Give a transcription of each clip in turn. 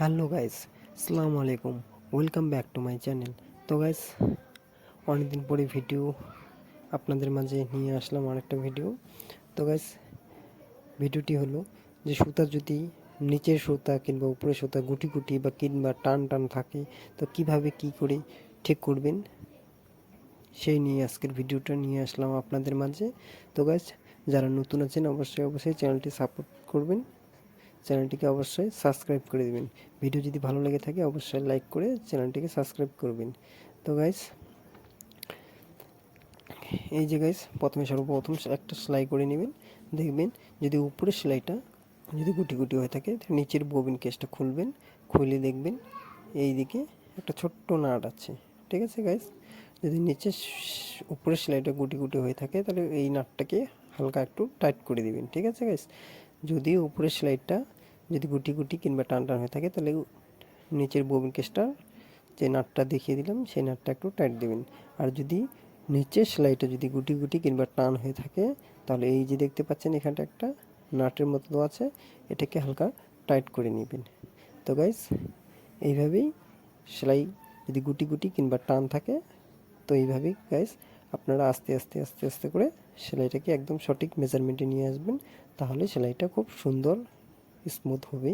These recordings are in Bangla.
হ্যালো গাইস, আসসালামু আলাইকুম। Welcome back to my channel তো গাইস, অনেকদিন পরে ভিডিও আপনাদের মাঝে নিয়ে আসলাম আরেকটা ভিডিও তো গাইস ভিডিওটি হলো যে সুতা যদি নিচের সুতা কিংবা উপরের সুতা গুটি গুটি বা কিংবা টান টান থাকে, তো কীভাবে কি করে ঠিক করবেন? সেই নিয়ে আজকের ভিডিওটা নিয়ে আসলাম আপনাদের মাঝে। তো গাইস, যারা নতুন আছেন, অবশ্যই অবশ্যই চ্যানেলটি সাপোর্ট করবেন। চ্যানেলটিকে অবশ্যই সাবস্ক্রাইব করে দেবেন। ভিডিও যদি ভালো লেগে থাকে, অবশ্যই লাইক করে চ্যানেলটিকে সাবস্ক্রাইব করবেন। তো গাইস এই যে গাইস প্রথমে সর্বপ্রথম একটা সেলাই করে নেবেন। দেখবেন যদি উপরের সেলাইটা যদি গুটি গুটি হয়ে থাকে নিচের ববিন কেসটা খুলবেন, খুলে দেখবেন এই দিকে একটা ছোট্ট নাট আছে। ঠিক আছে গাইস যদি নিচে উপরের সেলাইটা গুটি গুটি হয়ে থাকে, তাহলে এই নাটটাকে হালকা একটু টাইট করে দিবেন। ঠিক আছে গাইস যদি উপরের সেলাইটা যদি গুটি গুটি কিংবা টান টান হয়ে থাকে, তাহলে নিচের ববিন কেসটা যে নাটটা দেখিয়ে দিলাম, সেই নাটটা একটু টাইট দিবেন। আর যদি নিচের সেলাইটা যদি গুটি গুটি কিংবা টান হয়ে থাকে, তাহলে এই যে দেখতে পাচ্ছেন, এখানটা একটা নাটের মতো আছে, এটাকে হালকা টাইট করে নেবেন। তো গাইস এইভাবেই সেলাই যদি গুটি গুটি কিংবা টান থাকে, তো এইভাবেই গাইস আপনারা আস্তে আস্তে আস্তে আস্তে করে সেলাইটাকে একদম সঠিক মেজারমেন্টে নিয়ে আসবেন, তাহলে সেলাইটা খুব সুন্দর স্মুথ হবে।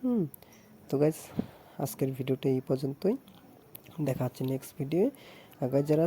হুম, তো গাইস আজকের ভিডিওটা এই পর্যন্তই। দেখা হচ্ছে নেক্সট ভিডিওয়ে গাইজ যারা